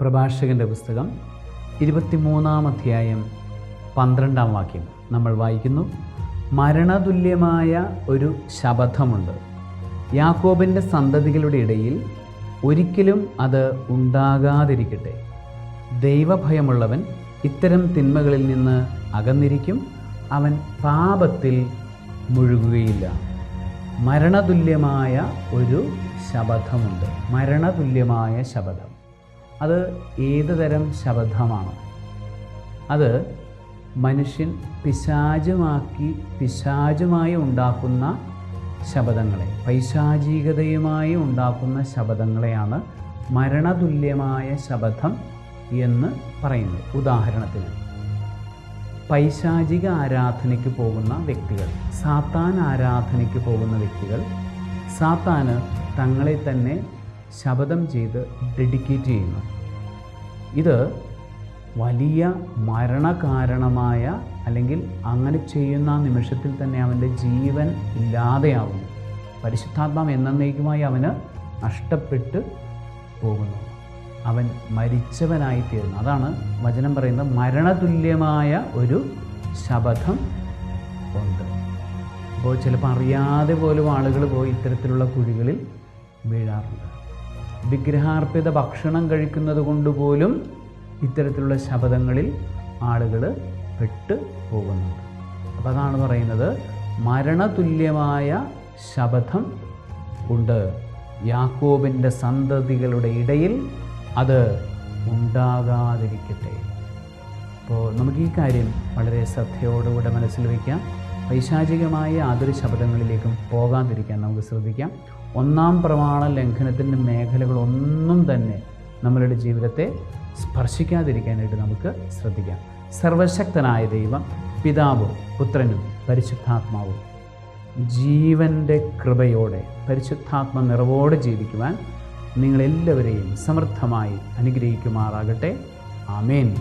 പ്രഭാഷകന്റെ പുസ്തകം ഇരുപത്തിമൂന്നാം അധ്യായം പന്ത്രണ്ടാം വാക്യം നമ്മൾ വായിക്കുന്നു. മരണതുല്യമായ ഒരു ശബദമുണ്ട് യാക്കോബിന്റെ സന്തതികളുടെ ഇടയിൽ ഒരിക്കലും അത് ഉണ്ടാകാതിരിക്കട്ടെ. ദൈവഭയമുള്ളവൻ ഇത്തരം തിന്മകളിൽ നിന്ന് അകന്നിരിക്കും. അവൻ പാപത്തിൽ മുഴുകുകയില്ല. മരണതുല്യമായ ഒരു ശബദമുണ്ട് മരണതുല്യമായ ശബദം അത് ഏത് തരം ശബ്ദമാണ്? അത് മനുഷ്യൻ പിശാചുമാക്കി പിശാചുമായി ഉണ്ടാക്കുന്ന ശബ്ദങ്ങളെ പൈശാചികതയുമായി ഉണ്ടാക്കുന്ന ശബ്ദങ്ങളെയാണ് മരണതുല്യമായ ശബ്ദം എന്ന് പറയുന്നത്. ഉദാഹരണത്തിന് പൈശാചിക ആരാധനയ്ക്ക് പോകുന്ന വ്യക്തികൾ സാത്താൻ ആരാധനയ്ക്ക് പോകുന്ന വ്യക്തികൾ സാത്താന് തങ്ങളെ തന്നെ ശപഥം ചെയ്ത് ഡെഡിക്കേറ്റ് ചെയ്യുന്നു. ഇത് വലിയ മരണകാരണമായ അല്ലെങ്കിൽ അങ്ങനെ ചെയ്യുന്ന നിമിഷത്തിൽ തന്നെ അവന്റെ ജീവൻ ഇല്ലാതെയാവുന്നു. പരിശുദ്ധാത്മാവ് എന്നേക്കുമായി അവന് നഷ്ടപ്പെട്ട് പോകുന്നു. അവൻ മരിച്ചവനായി തീരുന്നു അതാണ് വചനം പറയുന്നത് മരണതുല്യമായ ഒരു ശപഥം ഉണ്ട്. അപ്പോൾ ചിലപ്പോൾ അറിയാതെ പോലും ആളുകൾ പോയി ഇത്തരത്തിലുള്ള കുഴികളിൽ വീഴാറുണ്ട്. വിഗ്രഹാർപ്പിത ഭക്ഷണം കഴിക്കുന്നത് കൊണ്ടുപോലും ഇത്തരത്തിലുള്ള ശബദങ്ങളിൽ ആളുകൾ പെട്ട് പോകുന്നുണ്ട്. അപ്പോൾ അതാണ് പറയുന്നത് മരണതുല്യമായ ശബദം ഉണ്ട്. യാക്കോബിന്റെ സന്തതികളുടെ ഇടയിൽ അത് ഉണ്ടാകാതിരിക്കട്ടെ. അപ്പോൾ നമുക്ക് ഈ കാര്യം വളരെ ശ്രദ്ധയോടുകൂടെ മനസ്സിൽ വയ്ക്കാം പൈശാചികമായ യാതൊരു ശബ്ദങ്ങളിലേക്കും പോകാതിരിക്കാൻ നമുക്ക് ശ്രദ്ധിക്കാം. ഒന്നാം പ്രമാണ ലംഘനത്തിന്റെ മേഖലകളൊന്നും തന്നെ നമ്മളുടെ ജീവിതത്തെ സ്പർശിക്കാതിരിക്കാനായിട്ട് നമുക്ക് ശ്രദ്ധിക്കാം. സർവശക്തനായ ദൈവം പിതാവും പുത്രനും പരിശുദ്ധാത്മാവും ജീവന്റെ കൃപയോടെ പരിശുദ്ധാത്മ നിറവോടെ ജീവിക്കുവാൻ നിങ്ങളെല്ലാവരെയും സമൃദ്ധമായി അനുഗ്രഹിക്കുമാറാകട്ടെ. ആമേൻ.